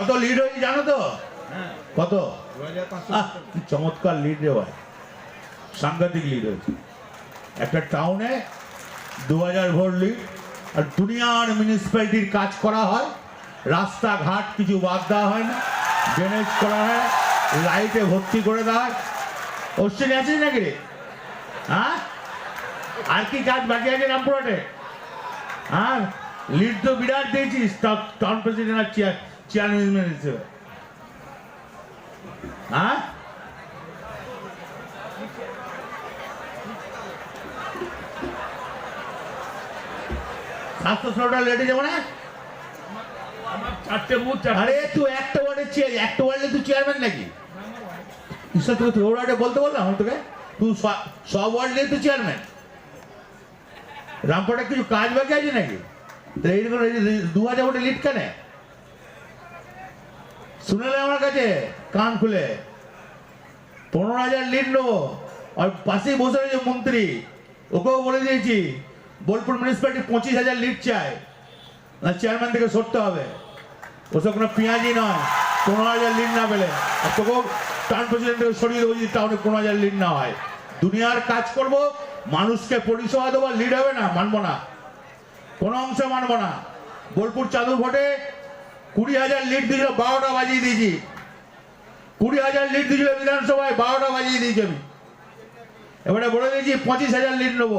কত লিড হয়েছে জানো তো? কত? চমৎকার লিড রে ভাই। সাংঘাতিক লিড হয়েছে। একটা টাউনে দু হাজার ভোট লিড আর দুনিয়ার মিউনিসিপ্যালিটির কাজ করা হয় রাস্তাঘাট কিছু বাদ দেওয়া হয় না ড্রেনেজ করা হয় লাইটে ভর্তি করে দেওয়া হয়। অশ্বিনী আছিস নাকি রে? হ্যাঁ? আর কি কাজ বাকি আছে রামপুরহাটে? হ্যাঁ? লিড তো বিরাট দিয়েছিস টাউন প্রেসিডেন্ট আর চেয়ার চেয়ারম্যান হিসেবে হ্যাঁ স্বাস্থ্য সেবাটা লেটে যাব না? চারটে আরে তুই একটা ওয়ার্ডের চেয়ার একটা ওয়ার্ডে তুই চেয়ারম্যান নাকি? ঈশ্বর তোকে তোর ওয়ার্ডে বলতে বললাম আমি তোকে? তুই সব ওয়ার্ডে তুই চেয়ারম্যান রামপুরহাটে কিছু কাজ বাকি আছে নাকি? তো এইরকম দু হাজার ভোটে লিড কেনে? শুনেলে আমার কাছে, কান খুলে। পনেরো হাজার লিড নেব। আর পাশেই বসে রয়েছে মন্ত্রী। ওকেও বলে দিয়েছি, বোলপুর মিউনিসিপ্যালিটি পঁচিশ হাজার লিড চায়। না চেয়ারম্যান থেকে সরতে হবে। ওসব কোনো পেঁয়াজি নয়। পনেরো হাজার লিড না পেলে, আর তোকেও টাউন প্রেসিডেন্ট থেকে সরিয়ে দেবো যদি টাউনে পনেরো হাজার লিড না হয়। দুনিয়ার কাজ করব, মানুষকে পরিষেবা দেবো লিড হবে না, মানবো না। কোনো অংশ মানবো না। বোলপুর চাদুর ভোটে কুড়ি হাজার লিড দিয়েছিল, বারোটা বাজিয়ে দিয়েছি। কুড়ি হাজার লিড দিয়েছিল বিধানসভায়, বারোটা বাজিয়ে দিয়েছি আমি। এবারে বলে দিয়েছি, পঁচিশ হাজার লিড নেব।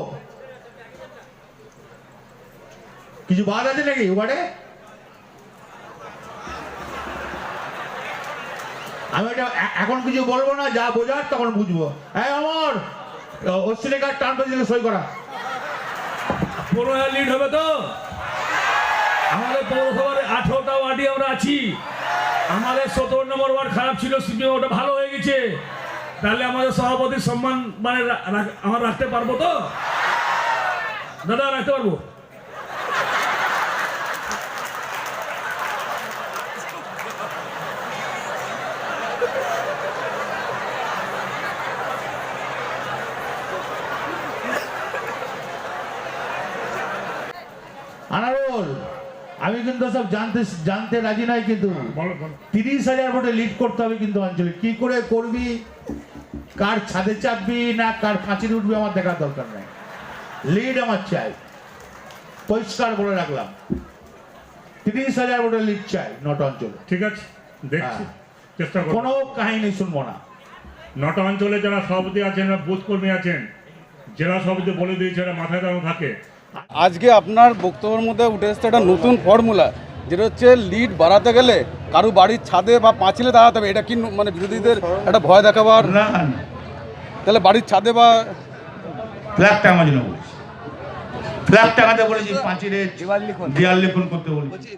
কিছু বাদ আছে নাকি ওবারে আমি এটা এখন কিছু বলব না, যা বোঝার তখন বুঝব। হ্যাঁ আমার অস্ট্রেলিয়ার টান পেয়েছিল সই করা। পনেরো হাজার লিড হবে তো? আমাদের পৌরসভার আঠেরোটা ওয়ার্ডে আমরা আছি। আমাদের সতেরো নম্বর ওয়ার্ড খারাপ ছিল, সিপিএম ওটা ভালো হয়ে গেছে। তাহলে আমাদের সভাপতির সম্মান মানে রা- রা- রাখতে পারব তো? দাদা, রাখতে পারব? আনারুল আমি কিন্তু সব জানতে জানতে রাজি নাই কিন্তু। বলো তিরিশ হাজার ভোটে লিড করতে হবে কিন্তু অঞ্চলে কি করে করবি? কার ছাদে চাপবি না কার কাঁচির উঠবি আমার দেখার দরকার নাই। লিড আমার চাই। পরিষ্কার বলে রাখলাম। তিরিশ হাজার ভোটে লিড চাই নট অঞ্চলে ঠিক আছে দেখছি। হ্যাঁ। চেষ্টা কোনো কাহিনী শুনব না। নটা অঞ্চলে যারা সভাপতি আছেন বা বুথ কর্মী আছেন জেলা সভাপতি বলে দিয়েছে মাথায় দাঁড়ানো থাকে। আজকে আপনার বক্তব্যের মধ্যে উঠে এসছে একটা নতুন ফর্মুলা যেটা হচ্ছে লিড বাড়াতে গেলে কারও বাড়ির ছাদে বা পাঁচিলে দাঁড়াতে হবে। এটা কি মানে বিরোধীদের একটা ভয় দেখাবার? তাহলে বাড়ির ছাদে বা ফ্ল্যাগ টাঙার জন্য বলেছি। ফ্ল্যাগ টাঙাতে বলেছি পাঁচিলে দেয়াল লিখন। করতে বলেছি।